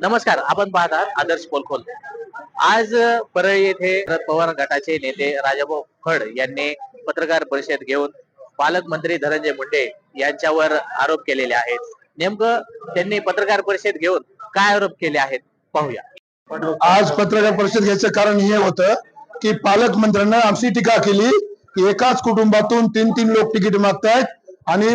नमस्कार आपण पाहत आहात आदर्श पोलखोल आज परळी येथे शरद पवार गटाचे नेते राजाभाऊ फड यांनी पत्रकार परिषद घेऊन पालकमंत्री धनंजय मुंडे यांच्यावर आरोप केलेले आहेत. नेमकं त्यांनी पत्रकार परिषद घेऊन काय आरोप केले आहेत पाहूया. आज पत्रकार परिषद घ्यायचं कारण हे होतं की पालकमंत्र्यांना आमची टीका केली की एकाच कुटुंबातून तीन तीन लोक तिकीट मागतायत आणि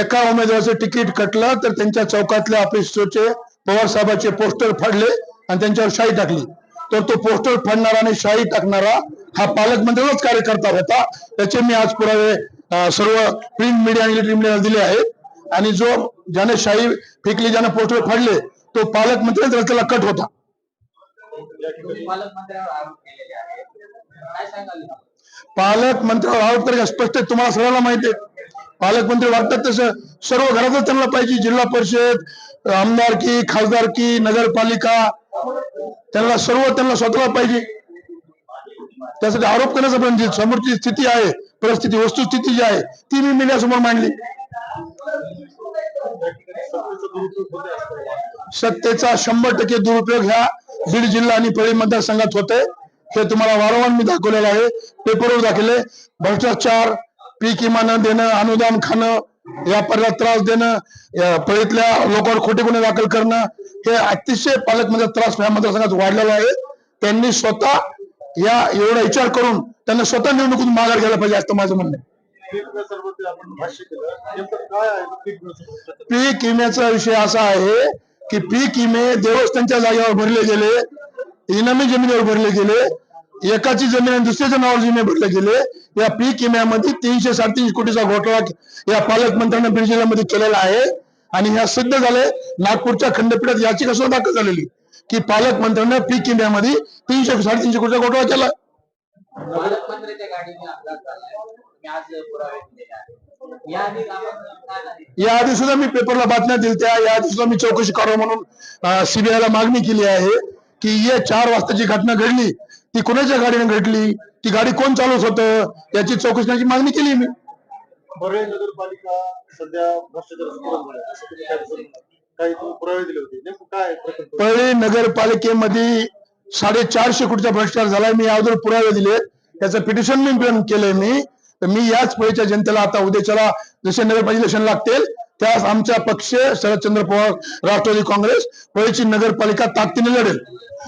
एका उमेदवाराचं तिकीट कटलं तर त्यांच्या चौकातल्या ऑफिसचे पवार साहेबांचे पोस्टर फाडले आणि त्यांच्यावर शाही टाकली. तर तो पोस्टर फाडणारा आणि शाही टाकणारा हा पालकमंत्र्यांचाच कार्यकर्ता होता. त्याचे मी आज पुरावे सर्व प्रिंट मीडिया आणि इलेक्ट्रिक मीडियाला दिले आहेत. आणि जो ज्याने शाही फेकली ज्याने पोस्टर फाडले तो पालकमंत्र्यांचा रस्त्याला कट होता. पालकमंत्र्यावर आरोप तर स्पष्ट तुम्हाला सगळ्यांना माहिती आहे. पालकमंत्री वाटतात तसं सर्व घरातच त्यांना पाहिजे जिल्हा परिषद आमदारकी खासदारकी नगरपालिका त्यांना सर्व त्यांना स्वतःला पाहिजे. त्यासाठी आरोप करण्याचा पण जी समोरची स्थिती आहे परिस्थिती वस्तुस्थिती जी आहे ती मी मीडियासमोर मांडली. सत्तेचा शंभर टक्के दुरुपयोग ह्या बीड जिल्हा आणि परळी मतदारसंघात होते हे तुम्हाला वारंवार मी दाखवलेलं आहे. पेपरवर दाखवले भ्रष्टाचार पीक विमा देणं अनुदान खाणं व्यापाऱ्याला त्रास देणं पळीतल्या लोकांवर खोटे गुन्हे दाखल करणं हे अतिशय पालकमंत्री त्रास या मतदारसंघात वाढलेला आहे. त्यांनी स्वतः या एवढा विचार करून त्यांना स्वतः निवडणुकीतून माघार घ्यायला पाहिजे असं माझं म्हणणं आहे. पीक विम्याचा विषय असा आहे की पीक विमे देवस्थानच्या जागेवर भरले गेले इनामी जमिनीवर भरले गेले एकाची जमीन आणि दुसऱ्याच्या नावावर विमे भरले गेले. या पीक विम्यामध्ये तीनशे साडेतीनशे कोटीचा घोटाळा या पालकमंत्र्यांना बीड जिल्ह्यामध्ये केलेला आहे. आणि ह्या सिद्ध झाले नागपूरच्या खंडपीठात याचिका सुद्धा दाखल झालेली की पालकमंत्र्यांना पीक विम्यामध्ये तीनशे साडेतीनशे कोटीचा घोटाळा केला. याआधी सुद्धा मी पेपरला बातम्या दिल्या याआधी सुद्धा मी चौकशी करावं म्हणून सीबीआय ला मागणी केली आहे की ये चार वाजताची घटना घडली. ती कोणाच्या गाडीने घडली ती गाडी कोण चालवत होतं? याची चौकशी मागणी केली मी. नगरपालिका सध्या भ्रष्टाचार परळी नगरपालिकेमध्ये साडेचारशे कोटीचा भ्रष्टाचार झालाय. मी याबद्दल पुरावे दिले. त्याचं पिटिशन मी केलंय मी. तर मी याच पळीच्या जनतेला आता उद्याच्याला जसे नगरपालिका इलेक्शन लागतील त्यास आमचा पक्ष शरदचंद्र पवार राष्ट्रवादी काँग्रेस पळीची नगरपालिका ताकदीने लढेल.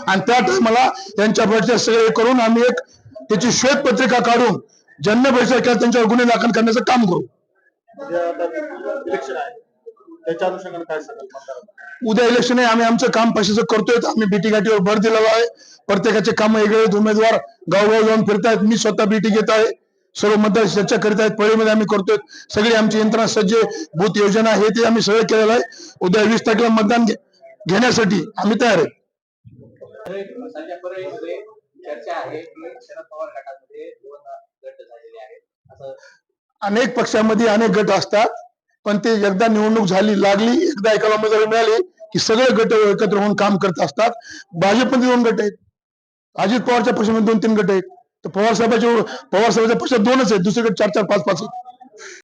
आणि त्या टायमाला त्यांच्या भ्रष्टाचार सगळे करून आम्ही एक त्याची श्वेतपत्रिका काढून ज्यांना भ्रष्टाचार केला त्यांच्यावर गुन्हे दाखल करण्याचं काम करू. उद्या इलेक्शन आहे आम्ही आमचं काम पैशाचं करतोय आम्ही बीटी गाठीवर भर दिलेला आहे. प्रत्येकाचे काम वेगळे. उमेदवार गावगाव जाऊन फिरतायत. मी स्वतः बीटी घेत आहे. सर्व मतदार चर्चा करीत आहेत पळीमध्ये आम्ही करतोय. सगळी आमची यंत्रणा सज्ज भूत योजना आहे ते आम्ही सगळं केलेलं आहे. उद्या वीस तारखेला मतदान घेण्यासाठी आम्ही तयार आहे. अनेक पक्षामध्ये अनेक गट असतात पण ते एकदा निवडणूक झाली लागली एकदा एकाला उमेदवारी मिळाली की सगळे गट एकत्र होऊन काम करत असतात. भाजपमध्ये दोन गट आहेत. अजित पवारच्या पक्षामध्ये दोन तीन गट आहेत. तर पवार साहेबाच्या पवार साहेबाच्या पक्षात दोनच आहेत. दुसरीकडे चार चार पाच पाच. आहेत